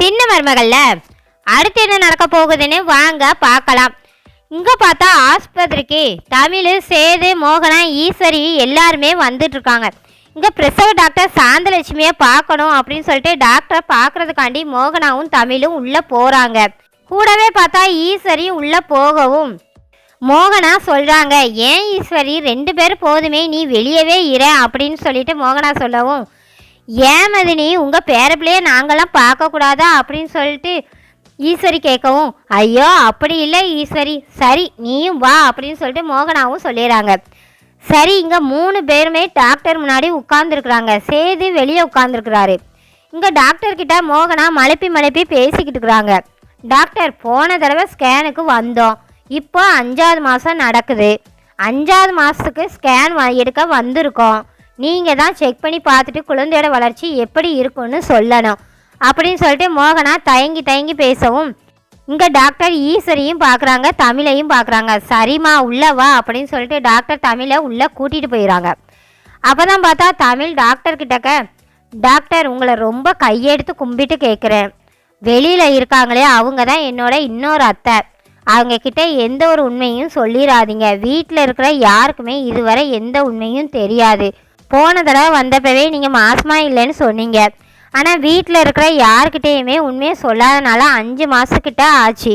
சின்ன மருமகள்ல. அடுத்து என்ன நடக்க போகுதுன்னு வாங்க பார்க்கலாம். இங்க பார்த்தா ஆஸ்பத்திரிக்கு தமிழ் சேது மோகனா ஈஸ்வரி எல்லாருமே வந்துட்டு இருக்காங்க. இங்க பிரசவ டாக்டர் சாந்தலட்சுமியை பார்க்கணும் அப்படின்னு சொல்லிட்டு டாக்டரை பார்க்கறதுக்காண்டி மோகனாவும் தமிழும் உள்ள போறாங்க. கூடவே பார்த்தா ஈஸ்வரி உள்ள போகவும் மோகனா சொல்றாங்க ஏன் ஈஸ்வரி ரெண்டு பேரும் போதுமே நீ வெளியவே இர அப்படின்னு சொல்லிட்டு மோகனா சொல்லவும் ஏன் மதினி? உங்க பேரப்பிள்ளைய நாங்களாம் பார்க்கக்கூடாதா அப்படின்னு சொல்லிட்டு ஈஸ்வரி கேட்கவும் ஐயோ அப்படி இல்லை ஈஸ்வரி. சரி நீயும் வா அப்படின்னு சொல்லிட்டு மோகனாவும் சொல்லிடுறாங்க. சரி இங்கே மூணு பேருமே டாக்டர் முன்னாடி உட்கார்ந்துருக்குறாங்க. சேது வெளியே உட்காந்துருக்குறாரு இங்கே டாக்டர்கிட்ட மோகனா மலைப்பி மலைப்பி பேசிக்கிட்டு இருக்கிறாங்க. டாக்டர் போன தடவை ஸ்கேனுக்கு வந்தோம். இப்போ அஞ்சாவது மாதம் நடக்குது. அஞ்சாவது மாதத்துக்கு ஸ்கேன் எடுக்க வந்திருக்கோம். நீங்கள் தான் செக் பண்ணி பார்த்துட்டு குழந்தையோட வளர்ச்சி எப்படி இருக்கும்னு சொல்லணும். அப்படின்னு சொல்லிட்டு மோகனா தயங்கி தயங்கி பேசவும் இங்கே டாக்டர் ஈஸ்வரியும் பார்க்குறாங்க தமிழையும் பார்க்குறாங்க. சரிம்மா உள்ளே வா அப்படின்னு சொல்லிட்டு டாக்டர் தமிழை உள்ளே கூட்டிகிட்டு போயிடறாங்க அப்போ தான் பார்த்தா தமிழ் டாக்டர் கிட்டக்க டாக்டர் உங்களை ரொம்ப கையெடுத்து கும்பிட்டு கேட்குறேன். வெளியில் இருக்காங்களே அவங்க தான் என்னோட இன்னொரு அத்தை. அவங்க கிட்ட எந்த ஒரு உண்மையும் சொல்லிடாதீங்க வீட்டில் இருக்கிற யாருக்குமே இதுவரை எந்த உண்மையும் தெரியாது. போன தடவை வந்தப்பவே நீங்கள் மாசமாக இல்லைன்னு சொன்னீங்க. ஆனால் வீட்டில் இருக்கிற யார்கிட்டேயுமே உண்மையை சொல்லாதனால அஞ்சு மாதக்கிட்ட ஆச்சு.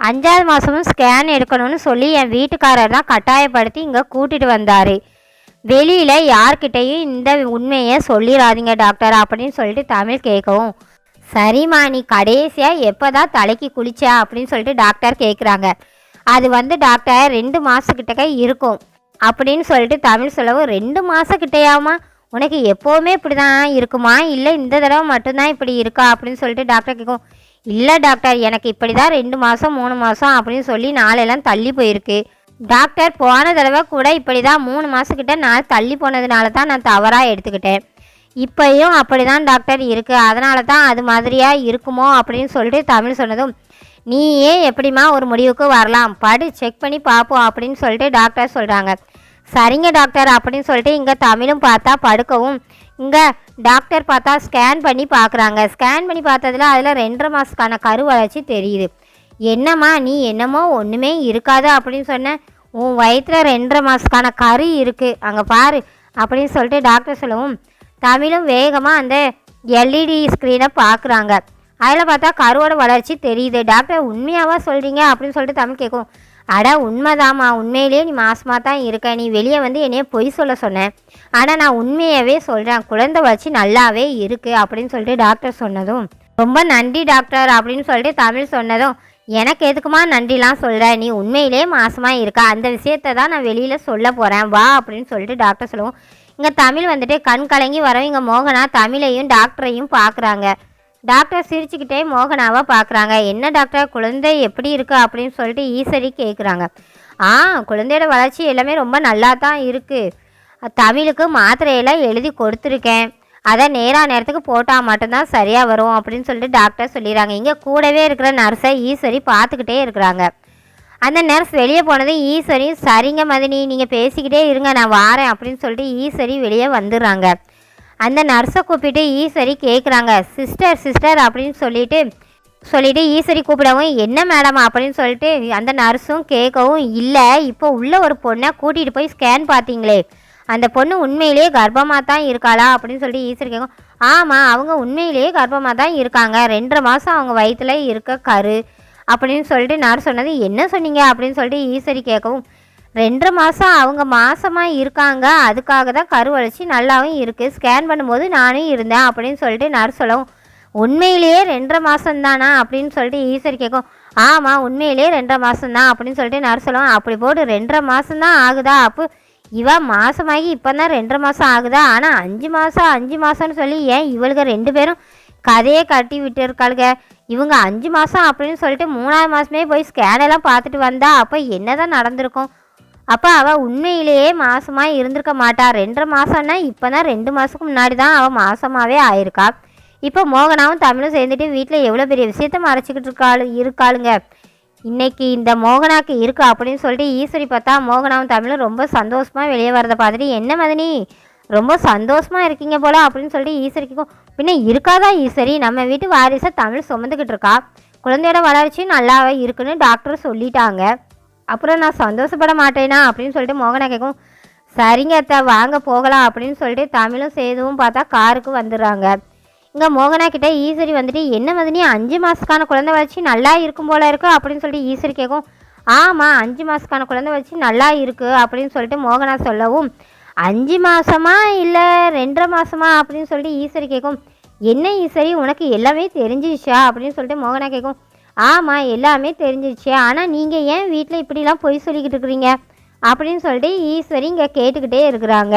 அஞ்சாவது மாதமும் ஸ்கேன் எடுக்கணும்னு சொல்லி என் வீட்டுக்காரர் தான் கட்டாயப்படுத்தி இங்கே கூட்டிகிட்டு வந்தார். வெளியில் யார்கிட்டயும் இந்த உண்மையை சொல்லிடாதீங்க டாக்டர் அப்படின்னு சொல்லிட்டு தமிழ் கேட்கவும் சரிம்மா நீ கடைசியாக எப்போ தான் தலைக்கு குளிச்ச அப்படின்னு சொல்லிட்டு டாக்டர் கேட்குறாங்க அது வந்து டாக்டர் ரெண்டு மாதக்கிட்டக்க இருக்கும். அப்படின்னு சொல்லிட்டு தமிழ் சொல்லவும் ரெண்டு மாதக்கிட்டையாமா உனக்கு எப்போவுமே இப்படி தான் இருக்குமா? இல்லை இந்த தடவை மட்டும்தான் இப்படி இருக்கா? அப்படின்னு சொல்லிட்டு டாக்டர் கேட்கும் இல்லை டாக்டர் எனக்கு இப்படி தான் ரெண்டு மாதம் மூணு மாதம் அப்படின்னு சொல்லி நாளெல்லாம் தள்ளி போயிருக்கு. டாக்டர் போன தடவை கூட இப்படி தான் மூணு மாதக்கிட்ட நாள் தள்ளி போனதுனால தான் நான் தவறாக எடுத்துக்கிட்டேன். இப்பயும் அப்படி தான் டாக்டர் இருக்குது அதனால தான் அது மாதிரியாக இருக்குமோ? அப்படின்னு சொல்லிட்டு தமிழ் சொன்னதும் நீ ஏன் எப்படிம்மா ஒரு முடிவுக்கு வரலாம்? படு செக் பண்ணி பார்ப்போம் அப்படின்னு சொல்லிட்டு டாக்டர் சொல்கிறாங்க சரிங்க டாக்டர் அப்படின்னு சொல்லிட்டு இங்கே தமிழும் பார்த்தா படுக்கவும் இங்கே டாக்டர் பார்த்தா ஸ்கேன் பண்ணி பார்க்குறாங்க. ஸ்கேன் பண்ணி பார்த்ததுல அதில் ரெண்டரை மாதத்துக்கான கரு வளர்ச்சி தெரியுது. என்னம்மா நீ என்னமோ ஒன்றுமே இருக்காது அப்படின்னு சொன்ன உன் வயிற்றில் ரெண்டரை மாதத்துக்கான கரு இருக்குது அங்கே பாரு அப்படின்னு சொல்லிட்டு டாக்டர் சொல்லவும் தமிழும் வேகமாக அந்த எல்இடி ஸ்க்ரீனை பார்க்குறாங்க. அதில் பார்த்தா கருவோட வளர்ச்சி தெரியுது. டாக்டர் உண்மையாவா சொல்கிறீங்க அப்படின்னு சொல்லிட்டு தமிழ் கேட்கும் அட உண்மைதாம்மா. உண்மையிலேயே நீ மாசமாக தான் இருக்க. நீ வெளியே வந்து என்னைய பொய் சொல்ல சொன்னேன் ஆனால் நான் உண்மையவே சொல்கிறேன் குழந்தை வச்சு நல்லாவே இருக்குது அப்படின்னு சொல்லிட்டு டாக்டர் சொன்னதும் ரொம்ப நன்றி டாக்டர் அப்படின்னு சொல்லிட்டு தமிழ் சொன்னதும் எனக்கு எதுக்குமா நன்றிலாம் சொல்கிற நீ உண்மையிலே மாசமாக இருக்க? அந்த விஷயத்தை தான் நான் வெளியில் சொல்ல போகிறேன் வா அப்படின்னு சொல்லிட்டு டாக்டர் சொல்லுவோம். இங்கே தமிழ் வந்துட்டு கண் கலங்கி வரவங்க மோகனா தமிழையும் டாக்டரையும் பார்க்குறாங்க டாக்டர் சிரிச்சுக்கிட்டே மோகனாவை பார்க்குறாங்க. என்ன டாக்டர்? குழந்தை எப்படி இருக்கு? அப்படின்னு சொல்லிட்டு ஈஸ்வரி கேட்குறாங்க ஆ குழந்தையோட வளர்ச்சி எல்லாமே ரொம்ப நல்லா தான் இருக்குது தமிழுக்கு மாத்திரையெல்லாம் எழுதி கொடுத்துருக்கேன். அதை நேராக நேரத்துக்கு போட்டால் மட்டும்தான் சரியாக வரும் அப்படின்னு சொல்லிட்டு டாக்டர் சொல்லிடுறாங்க. இங்கே கூடவே இருக்கிற நர்ஸை ஈஸ்வரி பார்த்துக்கிட்டே இருக்கிறாங்க. அந்த நர்ஸ் வெளியே போனதும் ஈஸ்வரி சரிங்க மதினி. நீங்கள் பேசிக்கிட்டே இருங்க. நான் வாரேன் அப்படின்னு சொல்லிட்டு ஈஸ்வரி வெளியே வந்துடுறாங்க. அந்த நர்ஸை கூப்பிட்டு ஈஸ்வரி கேட்குறாங்க சிஸ்டர் சிஸ்டர் அப்படின்னு சொல்லிட்டு சொல்லிட்டு ஈஸ்வரி கூப்பிடவும் என்ன மேடம் அப்படின்னு சொல்லிட்டு அந்த நர்ஸும் கேட்கவும் இல்லை இப்போ உள்ள ஒரு பொண்ணை கூட்டிகிட்டு போய் ஸ்கேன் பார்த்தீங்களே. அந்த பொண்ணு உண்மையிலேயே கர்ப்பமாக தான் இருக்காளா? அப்படின்னு சொல்லிட்டு ஈஸ்வரி கேட்கும் ஆமாம் அவங்க உண்மையிலேயே கர்ப்பமாக தான் இருக்காங்க. ரெண்டரை மாதம் அவங்க வயிற்றுல இருக்க கரு. அப்படின்னு சொல்லிட்டு நர்ஸ் சொன்னது என்ன சொன்னீங்க? அப்படின்னு சொல்லிட்டு ஈஸ்வரி கேட்கவும் ரெண்டரை மாதம் அவங்க மாசமாக இருக்காங்க. அதுக்காக தான் கரு வளர்ச்சி நல்லாவும் இருக்குது ஸ்கேன் பண்ணும்போது நானும் இருந்தேன் அப்படின்னு சொல்லிட்டு நர்ஸ் சொல்லவும் உண்மையிலேயே ரெண்டரை மாதம் தானா அப்படின்னு சொல்லிட்டு ஈஸ்வரி கேட்கும் ஆமாம் உண்மையிலேயே ரெண்டரை மாதம் தான் அப்படின்னு சொல்லிட்டு நர்ஸ் சொல்லுவோம் அப்படி போட்டு ரெண்டரை மாதம் தான் ஆகுதா? அப்போ இவ மாதமாகி இப்போ தான் ரெண்டரை மாதம் ஆகுதா? ஆனால் அஞ்சு மாதம் அஞ்சு மாதம்னு சொல்லி ஏன் இவளுக்கு ரெண்டு பேரும் கதையே கட்டி விட்டு இருக்காளுங்க இவங்க அஞ்சு மாதம் அப்படின்னு சொல்லிட்டு மூணாவது மாதமே போய் ஸ்கேனெல்லாம் பார்த்துட்டு வந்தா அப்போ என்னதான் நடந்திருக்கும்? அப்போ அவள் உண்மையிலேயே மாசமாக இருந்திருக்க மாட்டா. ரெண்டரை மாதம்னா இப்போ தான் ரெண்டு மாதத்துக்கு முன்னாடி தான் அவள் மாதமாகவே ஆயிருக்கா. இப்போ மோகனாவும் தமிழும் சேர்ந்துட்டு வீட்டில் எவ்வளோ பெரிய விஷயத்த மறைச்சிக்கிட்டு இருக்காளு இருக்காளுங்க. இன்னைக்கு இந்த மோகனாக்கு இருக்கு அப்படின்னு சொல்லிட்டு ஈஸ்வரி பார்த்தா மோகனாவும் தமிழும் ரொம்ப சந்தோஷமாக வெளியே வரதை பார்த்துட்டு என்ன மதனி ரொம்ப சந்தோஷமாக இருக்கீங்க போல அப்படின்னு சொல்லிட்டு ஈஸ்வரிக்கும் பின்ன இருக்காதா ஈஸ்வரி? நம்ம வீட்டு வாரிசை தமிழ் சுமந்துக்கிட்டு இருக்கா. குழந்தையோட வளர்ச்சி நல்லாவே இருக்குன்னு டாக்டர் சொல்லிட்டாங்க. அப்புறம் நான் சந்தோஷப்பட மாட்டேனா அப்படின்னு சொல்லிட்டு மோகனா கேட்கும் சரிங்க அத்தை வாங்க போகலாம் அப்படின்னு சொல்லிட்டு தமிழும் சேதுவும் பார்த்தா காருக்கு வந்துடுறாங்க. இங்கே மோகனா கிட்ட ஈஸ்வரி வந்துட்டு என்ன மதினி அஞ்சு மாதத்துக்கான குழந்தை வச்சு நல்லா இருக்கும் போல இருக்கு அப்படின்னு சொல்லிட்டு ஈஸ்வரி கேட்கும் ஆமாம் அஞ்சு மாதத்துக்கான குழந்தை வச்சு நல்லா இருக்குது அப்படின்னு சொல்லிட்டு மோகனா சொல்லவும் அஞ்சு மாதமா இல்லை ரெண்டரை மாதமா அப்படின்னு சொல்லிட்டு ஈஸ்வரி கேட்கும் என்ன ஈஸ்வரி உனக்கு எல்லாமே தெரிஞ்சிச்சா அப்படின்னு சொல்லிட்டு மோகனா கேட்கும் ஆமாம் எல்லாமே தெரிஞ்சிருச்சு. ஆனால் நீங்கள் ஏன் வீட்டில் இப்படிலாம் பொய் சொல்லிக்கிட்டு இருக்கிறீங்க? அப்படின்னு சொல்லிட்டு ஈஸ்வரி இங்கே கேட்டுக்கிட்டே இருக்கிறாங்க.